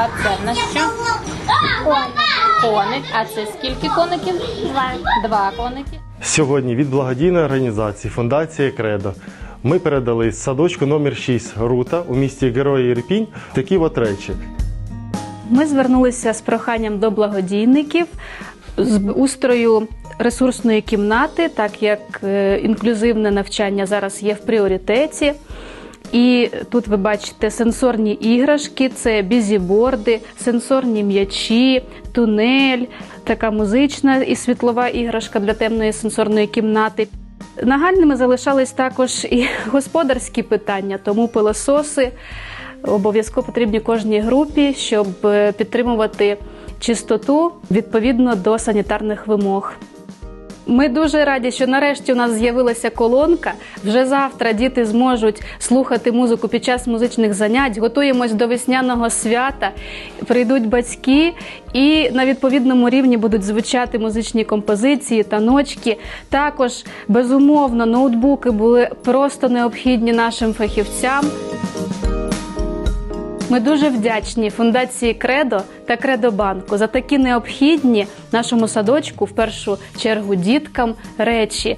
А це в нас що? Коник. А це скільки коників? Два. Два коники. Сьогодні від благодійної організації Фундація Кредо ми передали з садочку номер 6 Рута у місті Герої Ірпінь такі от речі. Ми звернулися з проханням до благодійників з устрою ресурсної кімнати, так як е, інклюзивне навчання зараз є в пріоритеті. І тут ви бачите сенсорні іграшки, це бізіборди, сенсорні м'ячі, тунель, така музична і світлова іграшка для темної сенсорної кімнати. Нагальними залишались також і господарські питання, тому пилососи обов'язково потрібні кожній групі, щоб е, підтримувати чистоту відповідно до санітарних вимог. Ми дуже раді, що нарешті у нас з'явилася колонка. Вже завтра діти зможуть слухати музику під час музичних занять. Готуємось до весняного свята. Прийдуть батьки і на відповідному рівні будуть звучати музичні композиції, таночки. Також безумовно ноутбуки були просто необхідні нашим фахівцям. Ми дуже вдячні фундації Кредо та Кредобанку за такі необхідні нашому садочку, в першу чергу діткам, речі.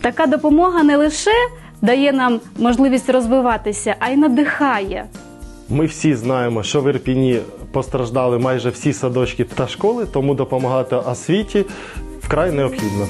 Така допомога не лише дає нам можливість розвиватися, а й надихає. Ми всі знаємо, що в Ірпіні постраждали майже всі садочки та школи, тому допомагати освіті вкрай необхідно.